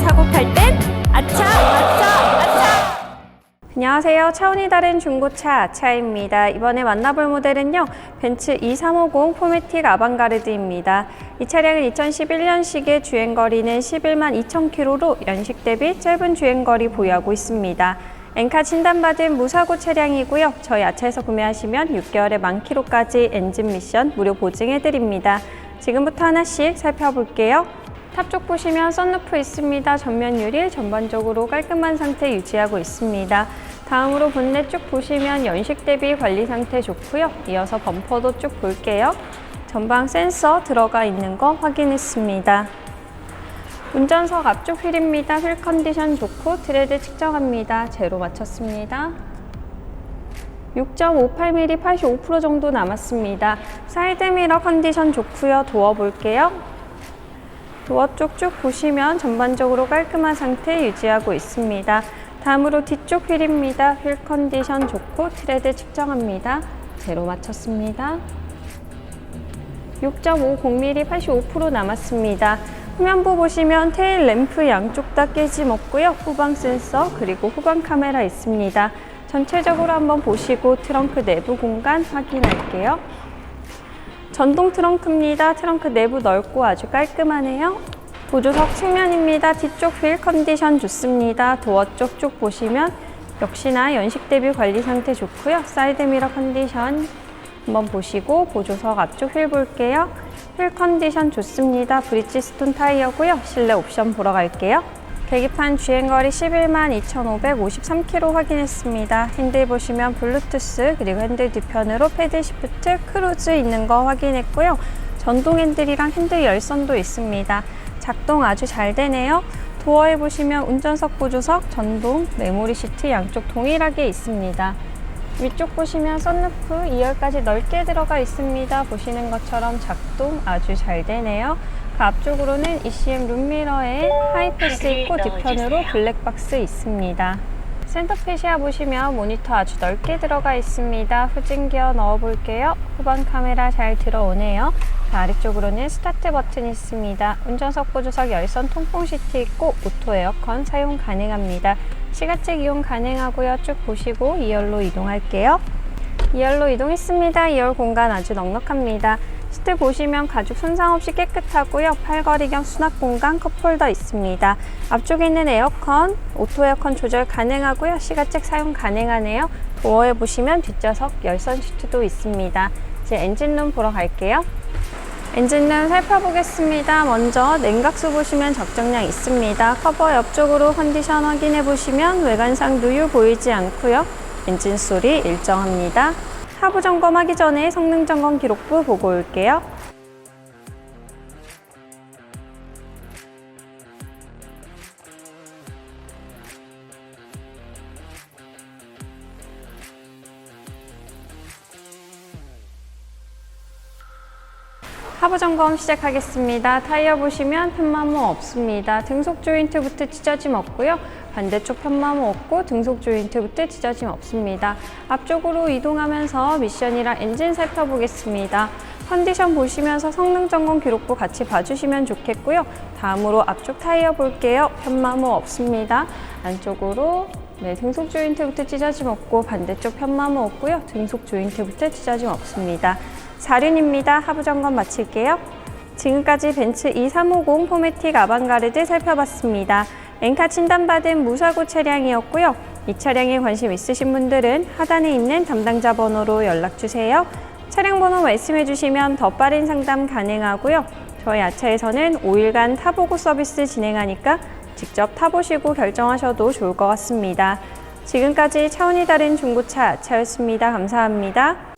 사고 팔 땐 아차 아차 아차 안녕하세요. 차원이 다른 중고차 아차입니다. 이번에 만나볼 모델은요. 벤츠 2350 포메틱 아방가르드입니다. 이 차량은 2011년식의 주행거리는 11만 2천 킬로로 연식 대비 짧은 주행거리 보유하고 있습니다. 엔카 진단받은 무사고 차량이고요. 저희 아차에서 구매하시면 6개월에 만 킬로까지 엔진 미션 무료 보증해드립니다. 지금부터 하나씩 살펴볼게요. 탑쪽 보시면 썬루프 있습니다. 전면 유리 전반적으로 깔끔한 상태 유지하고 있습니다. 다음으로 본넷 쭉 보시면 연식 대비 관리 상태 좋고요. 이어서 범퍼도 쭉 볼게요. 전방 센서 들어가 있는 거 확인했습니다. 운전석 앞쪽 휠입니다. 휠 컨디션 좋고 트레드 측정합니다. 제로 맞췄습니다. 6.58mm 85% 정도 남았습니다. 사이드 미러 컨디션 좋고요. 도어 볼게요. 도어 쪽 쭉 보시면 전반적으로 깔끔한 상태 유지하고 있습니다. 다음으로 뒤쪽 휠입니다. 휠 컨디션 좋고 트레드 측정합니다. 제로 맞췄습니다. 6.50mm 85% 남았습니다. 후면부 보시면 테일 램프 양쪽 다 깨짐 없고요. 후방 센서 그리고 후방 카메라 있습니다. 전체적으로 한번 보시고 트렁크 내부 공간 확인할게요. 전동 트렁크입니다. 트렁크 내부 넓고 아주 깔끔하네요. 보조석 측면입니다. 뒤쪽 휠 컨디션 좋습니다. 도어 쪽 쭉 보시면 역시나 연식 대비 관리 상태 좋고요. 사이드 미러 컨디션 한번 보시고 보조석 앞쪽 휠 볼게요. 휠 컨디션 좋습니다. 브릿지 스톤 타이어고요. 실내 옵션 보러 갈게요. 계기판 주행거리 11만 2,553km 확인했습니다. 핸들 보시면 블루투스 그리고 핸들 뒤편으로 패드 시프트 크루즈 있는 거 확인했고요. 전동 핸들이랑 핸들 열선도 있습니다. 작동 아주 잘 되네요. 도어에 보시면 운전석 보조석, 전동, 메모리 시트 양쪽 동일하게 있습니다. 위쪽 보시면 썬루프 2열까지 넓게 들어가 있습니다. 보시는 것처럼 작동 아주 잘 되네요. 그 앞쪽으로는 ECM 룸미러에 하이패스 있고 뒤편으로 블랙박스 있습니다. 센터 페시아 보시면 모니터 아주 넓게 들어가 있습니다. 후진기어 넣어 볼게요. 후방 카메라 잘 들어오네요. 그 아래쪽으로는 스타트 버튼 있습니다. 운전석 보조석 열선 통풍 시트 있고 오토 에어컨 사용 가능합니다. 시가책 이용 가능하고요. 쭉 보시고 2열로 이동할게요. 2열로 이동했습니다. 2열 공간 아주 넉넉합니다. 시트 보시면 가죽 손상 없이 깨끗하고요. 팔걸이 겸 수납 공간 컵홀더 있습니다. 앞쪽에 있는 에어컨, 오토 에어컨 조절 가능하고요. 시가책 사용 가능하네요. 도어에 보시면 뒷좌석 열선 시트도 있습니다. 이제 엔진룸 보러 갈게요. 엔진룸 살펴보겠습니다. 먼저 냉각수 보시면 적정량 있습니다. 커버 옆쪽으로 컨디션 확인해 보시면 외관상 누유 보이지 않고요. 엔진 소리 일정합니다. 하부 점검하기 전에 성능 점검 기록부 보고 올게요. 하부 점검 시작하겠습니다. 타이어 보시면 편마모 없습니다. 등속 조인트부터 찢어짐 없고요. 반대쪽 편마모 없고 등속 조인트부터 찢어짐 없습니다. 앞쪽으로 이동하면서 미션이랑 엔진 살펴보겠습니다. 컨디션 보시면서 성능 점검 기록부 같이 봐주시면 좋겠고요. 다음으로 앞쪽 타이어 볼게요. 편마모 없습니다. 안쪽으로 네, 등속 조인트부터 찢어짐 없고 반대쪽 편마모 없고요. 등속 조인트부터 찢어짐 없습니다. 4륜입니다. 하부 점검 마칠게요. 지금까지 벤츠 2350 포메틱 아방가르드 살펴봤습니다. 엔카 진단받은 무사고 차량이었고요. 이 차량에 관심 있으신 분들은 하단에 있는 담당자 번호로 연락주세요. 차량 번호 말씀해 주시면 더 빠른 상담 가능하고요. 저희 아차에서는 5일간 타보고 서비스 진행하니까 직접 타보시고 결정하셔도 좋을 것 같습니다. 지금까지 차원이 다른 중고차 아차였습니다. 감사합니다.